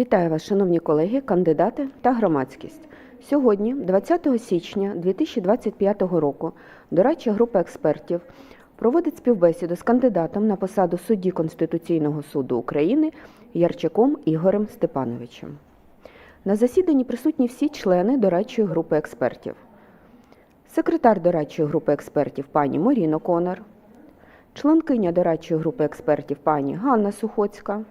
Вітаю вас, шановні колеги, кандидати та громадськість. Сьогодні, 20 січня 2025 року, дорадча група експертів проводить співбесіду з кандидатом на посаду судді Конституційного суду України Ярчаком Ігорем Степановичем. На засіданні присутні всі члени дорадчої групи експертів. Секретар дорадчої групи експертів пані Моріно Конор, членкиня дорадчої групи експертів пані Ганна Сухоцька,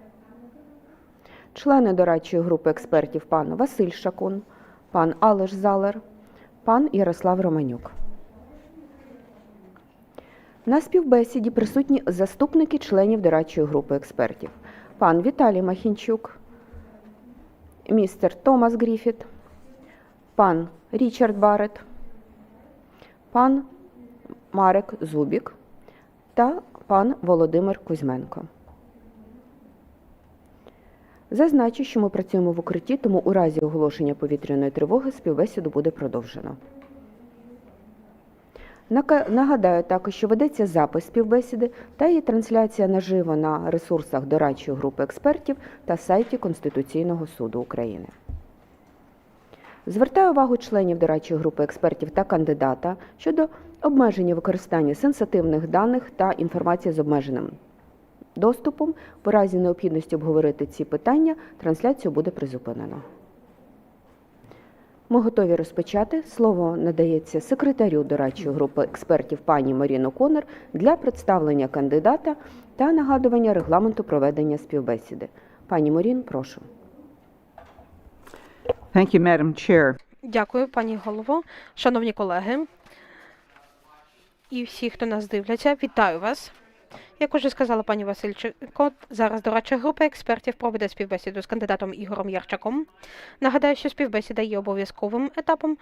члени дорадчої групи експертів пан Василь Шакун, пан Алеш Залер, пан Ярослав Романюк. На співбесіді присутні заступники членів дорадчої групи експертів. Пан Віталій Махінчук, містер Томас Гріфіт, пан Річард Барет, пан Марек Зубік та пан Володимир Кузьменко. Зазначу, що ми працюємо в укритті, тому у разі оголошення повітряної тривоги співбесіду буде продовжено. Нагадаю також, що ведеться запис співбесіди та її трансляція наживо на ресурсах дорадчої групи експертів та сайті Конституційного суду України. Звертаю увагу членів дорадчої групи експертів та кандидата щодо обмеження використання сенситивних даних та інформації з обмеженим доступом. В разі необхідності обговорити ці питання трансляцію буде призупинено. Ми готові розпочати. Слово надається секретарю дорадчої групи експертів пані Маріно Конор для представлення кандидата та нагадування регламенту проведення співбесіди. Пані Морін, прошу. Thank you, Madam Chair. Дякую, пані голово. Шановні колеги і всі, хто нас дивляться, вітаю вас. Як уже сказала пані Васильченко, зараз дорадча група експертів проведе співбесіду з кандидатом Ігорем Ярчаком. Нагадаю, що співбесіда є обов'язковим етапом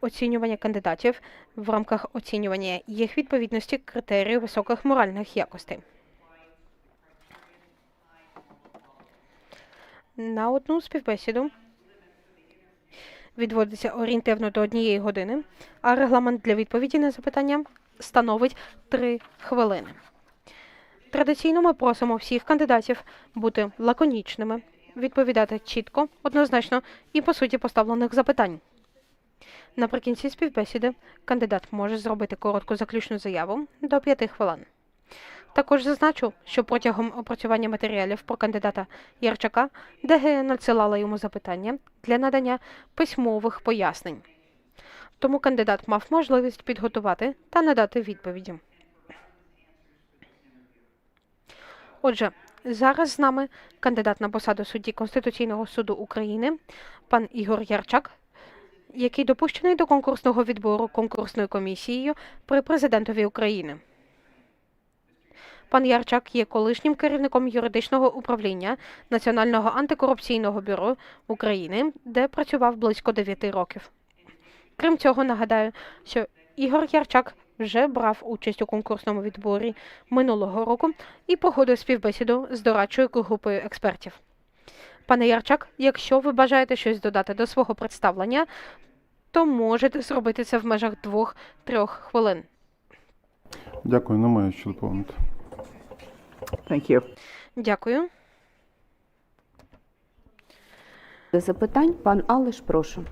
оцінювання кандидатів в рамках оцінювання їх відповідності критерію високих моральних якостей. На одну співбесіду відводиться орієнтивно до однієї години, а регламент для відповіді на запитання становить 3 хвилини. Традиційно ми просимо всіх кандидатів бути лаконічними, відповідати чітко, однозначно і по суті поставлених запитань. Наприкінці співбесіди кандидат може зробити коротку заключну заяву до 5 хвилин. Також зазначу, що протягом опрацювання матеріалів про кандидата Ярчака ДГ надсилала йому запитання для надання письмових пояснень. Тому кандидат мав можливість підготувати та надати відповіді. Отже, зараз з нами кандидат на посаду судді Конституційного суду України, пан Ігор Ярчак, який допущений до конкурсного відбору конкурсною комісією при президентові України. Пан Ярчак є колишнім керівником юридичного управління Національного антикорупційного бюро України, де працював близько 9 років. Крім цього, нагадаю, що Ігор Ярчак вже брав участь у конкурсному відборі минулого року і проходив співбесіду з дорадчою групою експертів. Пане Ярчак, якщо ви бажаєте щось додати до свого представлення, то можете зробити це в межах двох-трьох хвилин. Дякую, немає що доповнити. Thank you. Дякую. До запитань пан Алеш, прошу.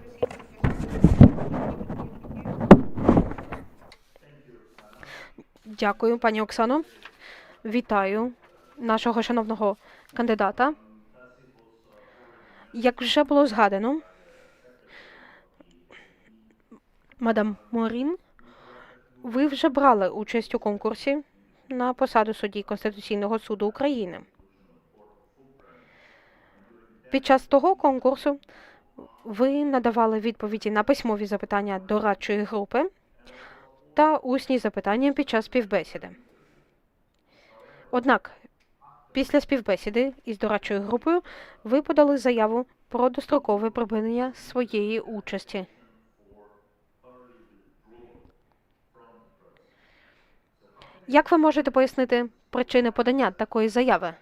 Дякую, пані Оксано. Вітаю нашого шановного кандидата. Як вже було згадано, мадам Морін, ви вже брали участь у конкурсі на посаду судді Конституційного суду України. Під час того конкурсу ви надавали відповіді на письмові запитання дорадчої групи та усні запитання під час співбесіди. Однак, після співбесіди із дорадчою групою ви подали заяву про дострокове припинення своєї участі. Як ви можете пояснити причини подання такої заяви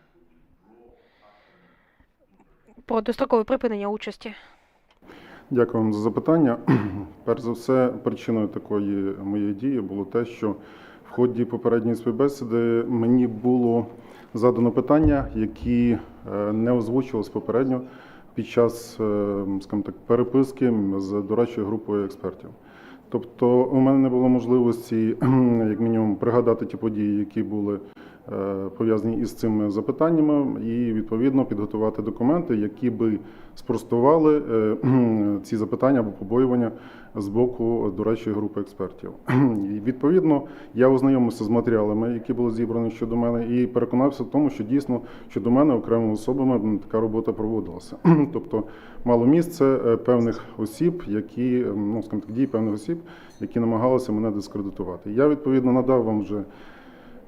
про дострокове припинення участі? Дякую вам за запитання. Перш за все, причиною такої моєї дії було те, що в ході попередньої співбесіди мені було задано питання, які е, не озвучувалися попередньо під час, е, скажімо так, переписки з дорадчою групою експертів. Тобто у мене не було можливості, як мінімум, пригадати ті події, які були пов'язані із цими запитаннями, і відповідно підготувати документи, які би спростували е, ці запитання або побоювання з боку дорадчої групи експертів. І відповідно я ознайомився з матеріалами, які були зібрані щодо мене, і переконався в тому, що дійсно щодо мене окремими особами така робота проводилася. Тобто мало місце е, певних осіб, які е, ну скажімо так, дії певних осіб, які намагалися мене дискредитувати. Я відповідно надав вам вже.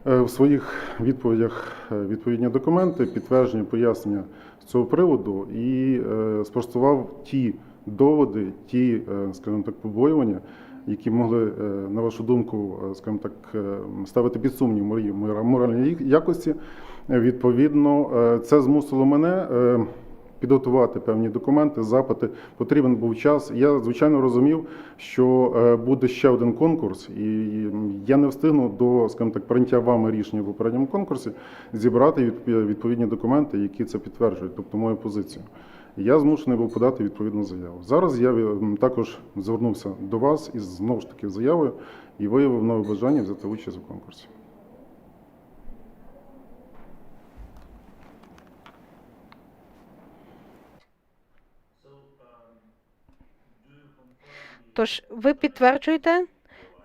Е, В своїх відповідях е, відповідні документи, підтвердження, пояснення з цього приводу і е, спростував ті доводи, ті, скажімо так, побоювання, які могли, на вашу думку, скажімо так, ставити під сумнів мої мора- моральні якості. Відповідно, це змусило мене. Е, Підготувати певні документи, запити потрібен був час. Я звичайно розумів, що е, буде ще один конкурс, і я не встигну до, скажімо так, прийняття вами рішення в попередньому конкурсі зібрати відповідні документи, які це підтверджують, тобто мою позицію. Я змушений був подати відповідну заяву. Зараз я також звернувся до вас із знову ж таки заявою і виявив нове бажання взяти участь у конкурсі. Тож ви підтверджуєте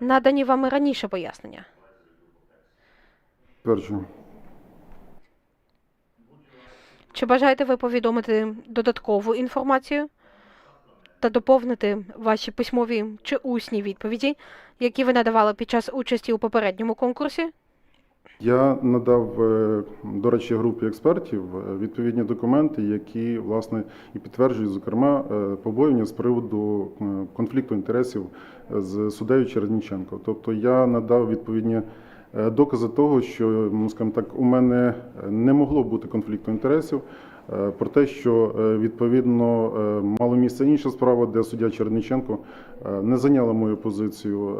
надані вами раніше пояснення. Підтверджую. Чи бажаєте ви повідомити додаткову інформацію та доповнити ваші письмові чи усні відповіді, які ви надавали під час участі у попередньому конкурсі? Я надав, е, до речі, групі експертів е, відповідні документи, які власне і підтверджують, зокрема, е, побоювання з приводу конфлікту інтересів з суддею Черніченко. Тобто я надав відповідні докази того, що, ну, скажімо так, у мене не могло бути конфлікту інтересів. Про те, що відповідно мало місце інша справа, де суддя Черніченко е, не зайняла мою позицію.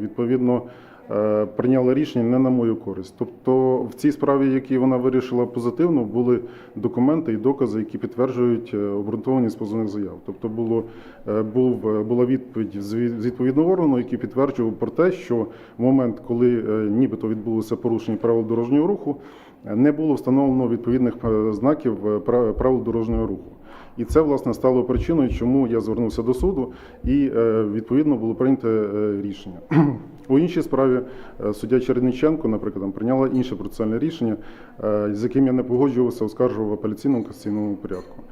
Відповідно, е, прийняла рішення не на мою користь. Тобто в цій справі, які вона вирішила позитивно, були документи і докази, які підтверджують е, обґрунтованість позовних заяв. Тобто було, е, був, була відповідь з від- відповідного органу, який підтверджував про те, що в момент, коли нібито відбулося порушення правил дорожнього руху, не було встановлено відповідних знаків правил дорожнього руху. І це власне стало причиною, чому я звернувся до суду, і е, відповідно було прийнято е, рішення. У іншій справі е, суддя Черниченко, наприклад, прийняла інше процесуальне рішення, з яким я не погоджувався, оскаржував в апеляційному конституційному порядку.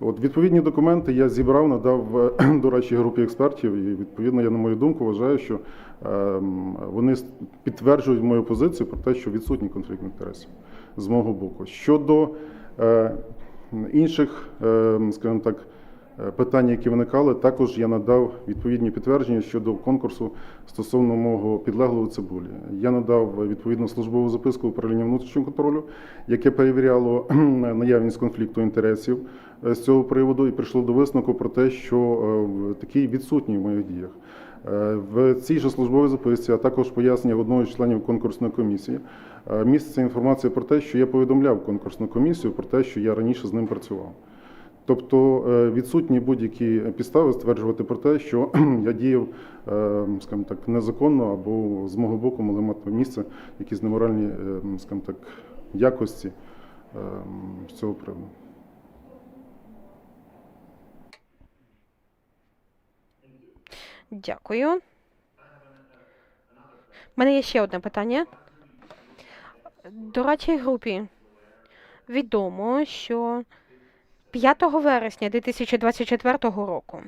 От відповідні документи я зібрав, надав е, дорадчій групі експертів, і відповідно я на мою думку вважаю, що е, вони підтверджують мою позицію про те, що відсутній конфлікт інтересів з мого боку. Щодо інших, е, скажімо так, е, питань, які виникали, також я надав відповідні підтвердження щодо конкурсу стосовно мого підлеглого цибулі. Я надав відповідну службову записку управління внутрішнього контролю, яке перевіряло наявність конфлікту інтересів е, з цього приводу, і прийшло до висновку про те, що такий відсутній в моїх діях. Е, В цій же службовій записці, а також пояснення одного з членів конкурсної комісії, е, міститься інформація про те, що я повідомляв конкурсну комісію про те, що я раніше з ним працював. Тобто е, відсутні будь-які підстави стверджувати про те, що я діяв, скажімо так, незаконно або з мого боку могли мати місце якісь неморальні, скажімо так, якості з цього приводу. Дякую. У мене є ще одне питання. Дорадчій групі відомо, що 5 вересня 2024 року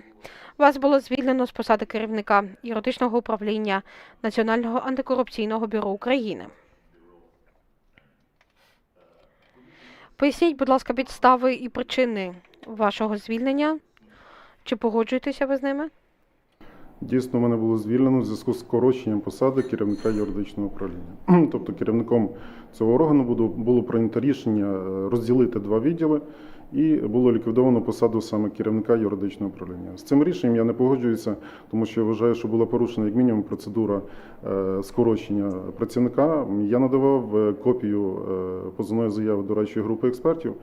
вас було звільнено з посади керівника юридичного управління Національного антикорупційного бюро України. Поясніть, будь ласка, підстави і причини вашого звільнення. Чи погоджуєтеся ви з ними? Дійсно, мене було звільнено в зв'язку з скороченням посади керівника юридичного управління. Тобто керівником цього органу було, прийнято рішення е, розділити два відділи, і було ліквідовано посаду саме керівника юридичного управління. З цим рішенням я не погоджуюся, тому що я вважаю, що була порушена як мінімум процедура е, скорочення працівника. Я надавав е, копію позовної заяви до речі групи експертів.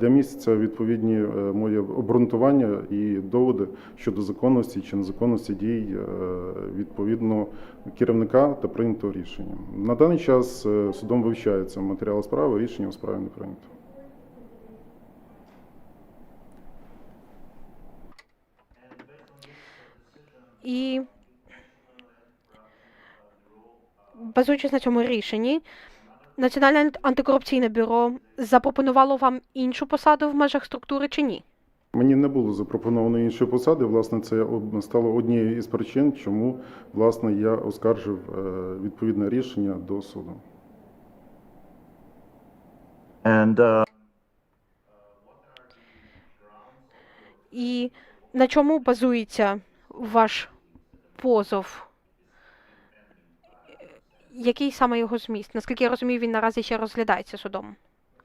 Де містяться відповідні е, мої обґрунтування і доводи щодо законності чи незаконності дій е, відповідно керівника та прийнятого рішення. На даний час е, судом вивчається матеріал справи, рішення у справі не прийнято. І базуючись на цьому рішенні, Національне антикорупційне бюро запропонувало вам іншу посаду в межах структури чи ні? Мені не було запропоновано іншої посади. Власне, це стало однією із причин, чому власне я оскаржив е, відповідне рішення до суду. And uh, І на чому базується ваш позов? Який саме його зміст? Наскільки я розумію, він наразі ще розглядається судом.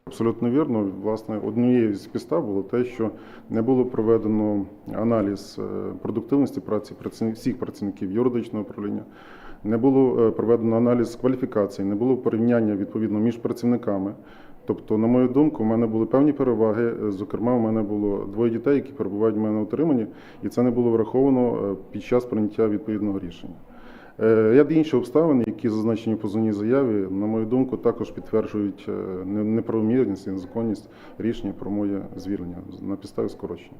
Абсолютно вірно. Власне, однією з підстав було те, що не було проведено аналіз е, продуктивності праці всіх працівників юридичного управління, не було е, проведено аналіз кваліфікації, не було порівняння відповідно між працівниками. Тобто, на мою думку, у мене були певні переваги. Е, Зокрема, у мене було двоє дітей, які перебувають в мене на утриманні, і це не було враховано під час прийняття відповідного рішення. Е, Ряд інших обставин, які зазначені в позовній заяві, на мою думку, також підтверджують е, неправомірність і незаконність рішення про моє звільнення на підставі скорочення.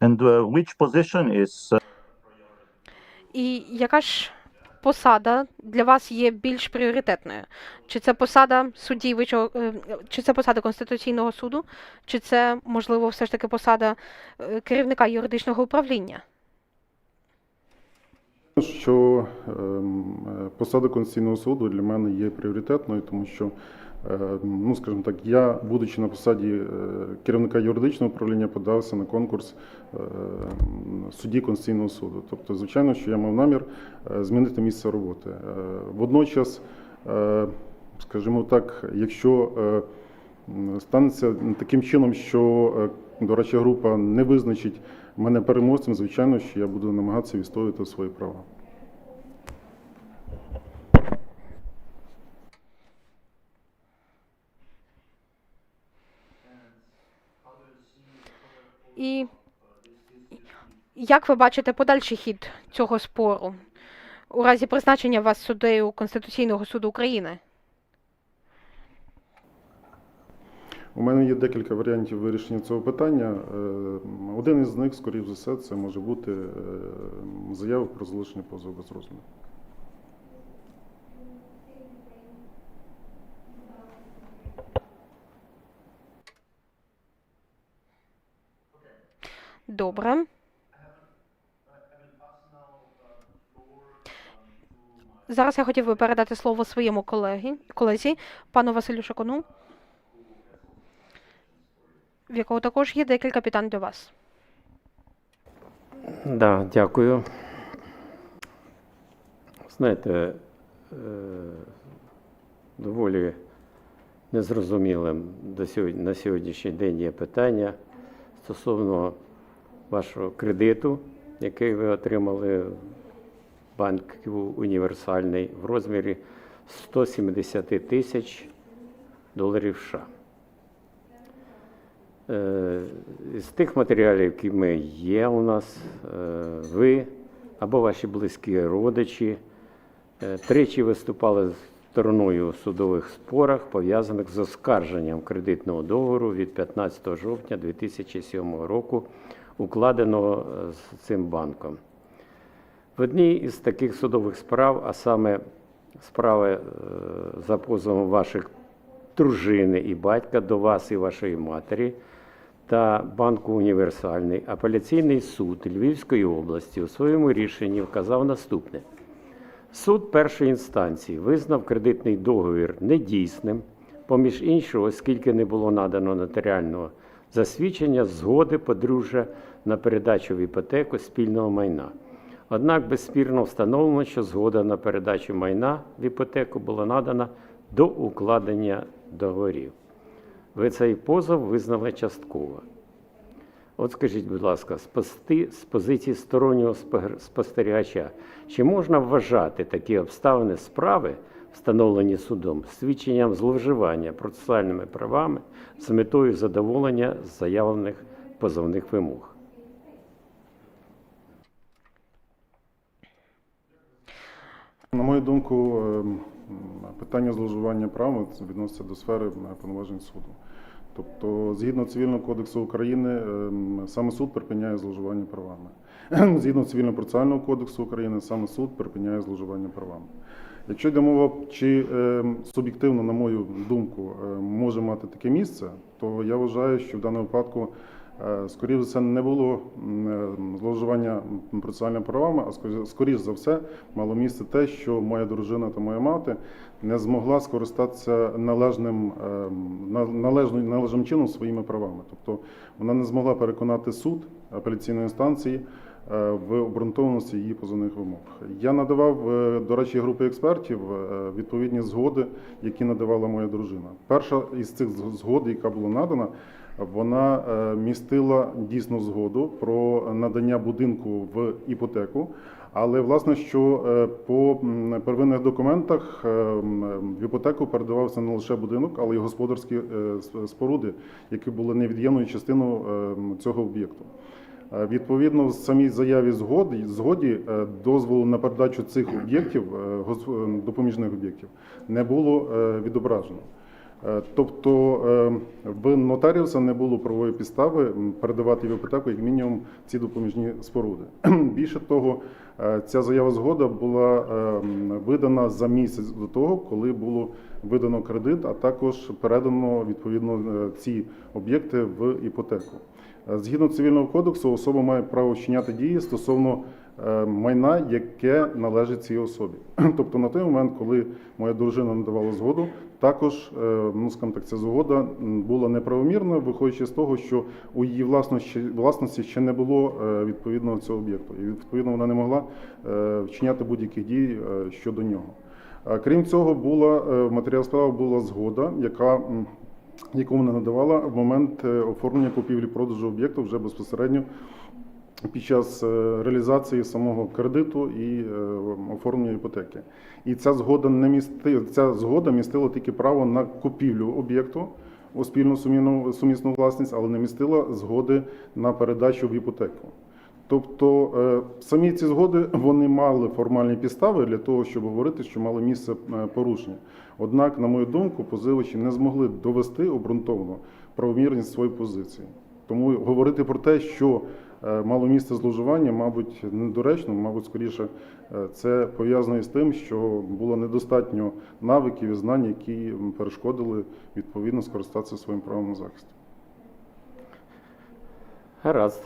and uh, which position is uh, І яка ж посада для вас є більш пріоритетною? Чи це посада судді вищого, е, чи це посада Конституційного суду, чи це, можливо, все ж таки посада е, керівника юридичного управління? Що ем, е, посада Конституційного суду для мене є пріоритетною, тому що, ну скажімо так, я, будучи на посаді е, керівника юридичного управління, подався на конкурс е, судді Конституційного суду. Тобто, звичайно, що я мав намір е, змінити місце роботи. Е, Водночас, е, скажімо так, якщо е, станеться таким чином, що е, дорадча група не визначить мене переможцем, звичайно, що я буду намагатися відстоювати свої права. І як ви бачите подальший хід цього спору у разі призначення вас суддею Конституційного суду України? У мене є декілька варіантів вирішення цього питання. Е, Один із них, скоріш за все, це може бути е, заява про залишення позову без розгляду. Добре. Зараз я хотів би передати слово своєму колеги, колезі, пану Василю Шакону, в якого також є декілька питань до вас. Да, дякую. Знаєте, е, доволі незрозумілим до сьогодні, на сьогоднішній день є питання стосовно вашого кредиту, який ви отримали в банку універсальний в розмірі 170 тисяч доларів США. Е, З тих матеріалів, які ми є у нас, е, ви або ваші близькі родичі е, тричі виступали стороною у судових спорах, пов'язаних з оскарженням кредитного договору від 15 жовтня 2007 року, укладеного з цим банком. В одній із таких судових справ, а саме справи е, за позовом ваших дружини і батька до вас і вашої матері та банку Універсальний апеляційний суд Львівської області у своєму рішенні вказав наступне. Суд першої інстанції визнав кредитний договір недійсним, поміж іншого, оскільки не було надано нотаріального засвідчення згоди подружжя на передачу в іпотеку спільного майна. Однак безспірно встановлено, що згода на передачу майна в іпотеку була надана до укладення договорів. Ви цей позов визнали частково. От скажіть, будь ласка, з, позиції стороннього спостерігача, чи можна вважати такі обставини справи, встановлені судом, свідченням зловживання процесуальними правами з метою задоволення заявлених позовних вимог? На мою думку, ем, питання зловживання правом відноситься до сфери е, повноважень суду. Тобто, згідно Цивільного кодексу України, ем, саме суд припиняє зловживання правами. Згідно Цивільно-процесуального кодексу України, саме суд припиняє зловживання правами. Якщо йде мова, чи ем, суб'єктивно, на мою думку, може мати таке місце, то я вважаю, що в даному випадку Скоріше за все, не було е, зловживання процесуальними правами, а скорі- скоріш за все мало місце те, що моя дружина та моя мати не змогла скористатися належним, е, належним, належним чином своїми правами. Тобто вона не змогла переконати суд апеляційної інстанції е, в обґрунтованості її позовних вимог. Я надавав, е, до речі, групи експертів е, відповідні згоди, які надавала моя дружина. Перша із цих згод, яка була надана, вона е, містила дійсно згоду про надання будинку в іпотеку. Але власне, що е, по первинних документах е, в іпотеку передавався не лише будинок, але й господарські споруди, які були невід'ємною частиною цього об'єкту. Відповідно, в самій заяві згоді е, дозволу на передачу цих об'єктів, допоміжних об'єктів, не було відображено. Е, Тобто е, в нотаріуса не було правової підстави передавати в іпотеку як мінімум ці допоміжні споруди. Більше того, е, ця заява згода була видана за місяць до того, коли було видано кредит, а також передано відповідно ці об'єкти в іпотеку. Згідно цивільного кодексу, особа має право вчиняти дії стосовно майна, яке належить цій особі. Тобто на той момент, коли моя дружина надавала згоду, також е, ну скажімо так, ця згода була неправомірна, виходячи з того, що у її власності, власності ще не було е, відповідного цього об'єкту, і відповідно вона не могла е, вчиняти будь-яких дій е, щодо нього. Е, Крім цього, була е, матеріал справи була згода, яка яку вона надавала в момент е, оформлення купівлі-продажу об'єкту вже безпосередньо під час е, реалізації самого кредиту і е, оформлення іпотеки. І ця згода не місти, ця згода містила тільки право на купівлю об'єкту у спільну сумісну, сумісну власність, але не містила згоди на передачу в іпотеку. Тобто е, самі ці згоди вони мали формальні підстави для того, щоб говорити, що мало місце порушення. Однак, на мою думку, позивачі не змогли довести обґрунтовано правомірність своєї позиції. Тому говорити про те, що мало місце зловживання, мабуть, недоречно, мабуть, скоріше е, це пов'язано із тим, що було недостатньо навиків і знань, які перешкодили відповідно скористатися своїм правом на захист. Гаразд.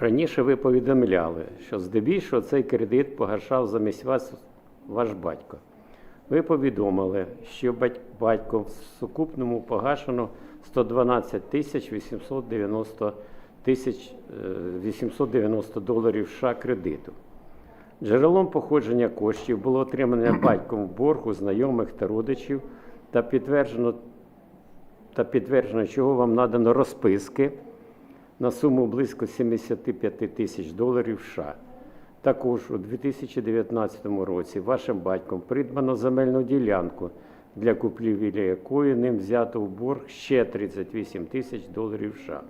Раніше ви повідомляли, що здебільшого цей кредит погашав замість вас ваш батько. Ви повідомили, що бать- батько в сукупному погашено 112 тисяч 890 тисяч е, 890 доларів США кредиту. Джерелом походження коштів було отримання батьком в борг у знайомих та родичів та підтверджено, та підтверджено, чого вам надано розписки на суму близько 75 тисяч доларів США. Також у 2019 році вашим батьком придбано земельну ділянку, для купівлі якої ним взято в борг ще 38 тисяч доларів США.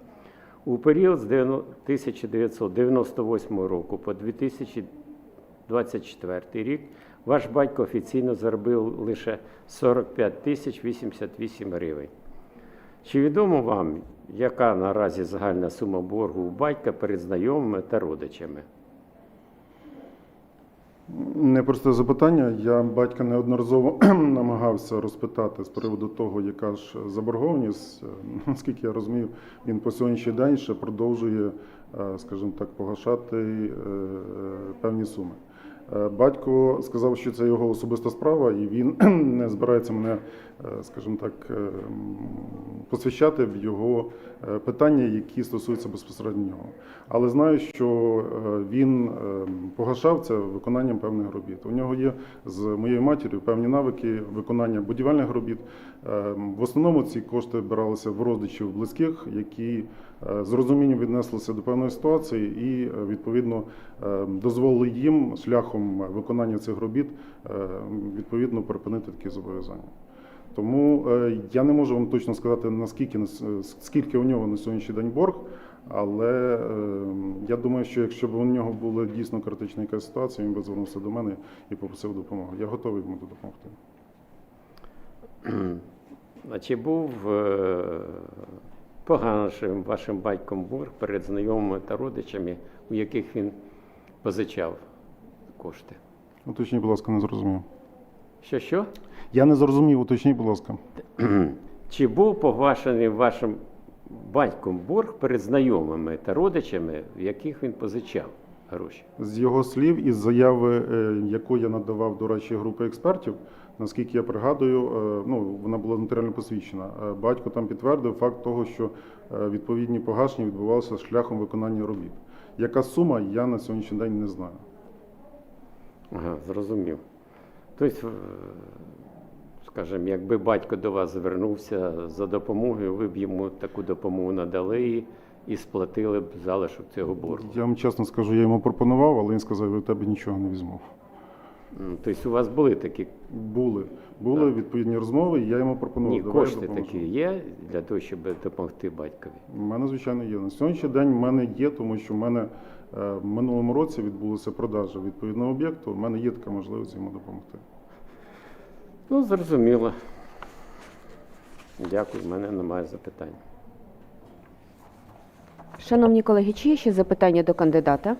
У період з 1998 року по 2024 рік ваш батько офіційно заробив лише 45 тисяч 88 гривень. Чи відомо вам, яка наразі загальна сума боргу у батька перед знайомими та родичами? Непросте запитання. Я батька неодноразово намагався розпитати з приводу того, яка ж заборгованість. Е, Наскільки я розумів, він по сьогоднішній день ще продовжує, е, скажімо так, погашати е, певні суми. Е, Батько сказав, що це його особиста справа, і він не збирається мене, е, скажімо так, е, посвящати в його питання, які стосуються безпосередньо нього. Але знаю, що він погашав це виконанням певних робіт. У нього є з моєю матір'ю певні навики виконання будівельних робіт. Е, В основному ці кошти бралися в родичів близьких, які е, з розумінням віднеслися до певної ситуації і е, відповідно е, дозволили їм шляхом виконання цих робіт е, відповідно припинити такі зобов'язання. Тому я не можу вам точно сказати, наскільки нас- скільки у нього на сьогоднішній день борг. Але е, я думаю, що якщо б у нього була дійсно критична якась ситуація, він би звернувся до мене і попросив допомоги. Я готовий йому допомогти. А чи був е, поганшим вашим батьком борг перед знайомими та родичами, у яких він позичав кошти? Уточніть, будь ласка, не зрозумів. Що що? Я не зрозумів, уточніть, будь ласка. Чи був погашений вашим батьком борг перед знайомими та родичами, в яких він позичав гроші? З його слів, із заяви, е, яку я надавав до речі групи експертів, наскільки я пригадую, е, ну вона була нотаріально посвідчена. Е, Батько там підтвердив факт того, що е, відповідні погашення відбувалися шляхом виконання робіт. Яка сума, я на сьогоднішній день не знаю. Ага, зрозумів. Тобто, скажімо, якби батько до вас звернувся за допомогою, ви б йому таку допомогу надали і, сплатили б залишок цього боргу. Я вам чесно скажу, я йому пропонував, але він сказав, я у тебе нічого не візьму. Тобто у вас були такі Були, були відповідні розмови, і я йому пропонував. ні, «Давай я кошти допоможу». такі є для того, щоб допомогти батькові. У мене, звичайно, є. На сьогоднішній день в мене є, тому що в мене е, в минулому році відбулася продажа відповідного об'єкту. У мене є така можливість йому допомогти. Ну, зрозуміло. Дякую, в мене немає запитань. Шановні колеги, чи є ще запитання до кандидата?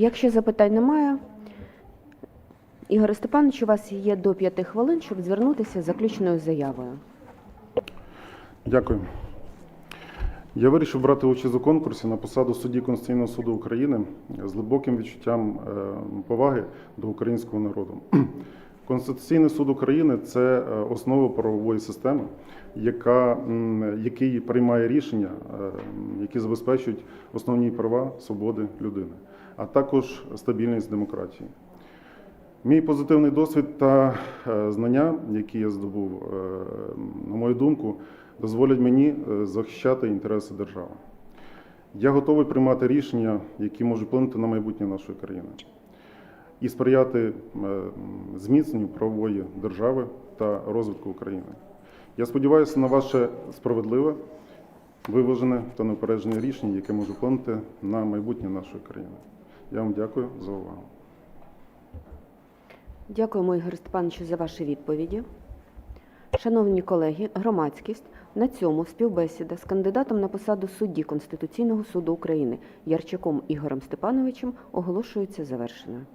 Якщо запитань немає, Ігор Степанович, у вас є до п'яти хвилин, щоб звернутися з заключною заявою. Дякую. Я вирішив брати участь у конкурсі на посаду судді Конституційного суду України з глибоким відчуттям е, поваги до українського народу. Конституційний суд України це е, основа правової системи, яка, який приймає рішення, е, які забезпечують основні права, свободи людини, а також стабільність демократії. Мій позитивний досвід та е, знання, які я здобув, е, на мою думку, дозволять мені е, захищати інтереси держави. Я готовий приймати рішення, які можуть вплинути на майбутнє нашої країни, і сприяти зміцненню правової держави та розвитку України. Я сподіваюся на ваше справедливе, виважене та неупереджене рішення, яке може вплинути на майбутнє нашої країни. Я вам дякую за увагу. Дякуємо, Ігор Степановичу, за ваші відповіді. Шановні колеги, громадськість, на цьому співбесіда з кандидатом на посаду судді Конституційного суду України Ярчаком Ігорем Степановичем оголошується завершеною.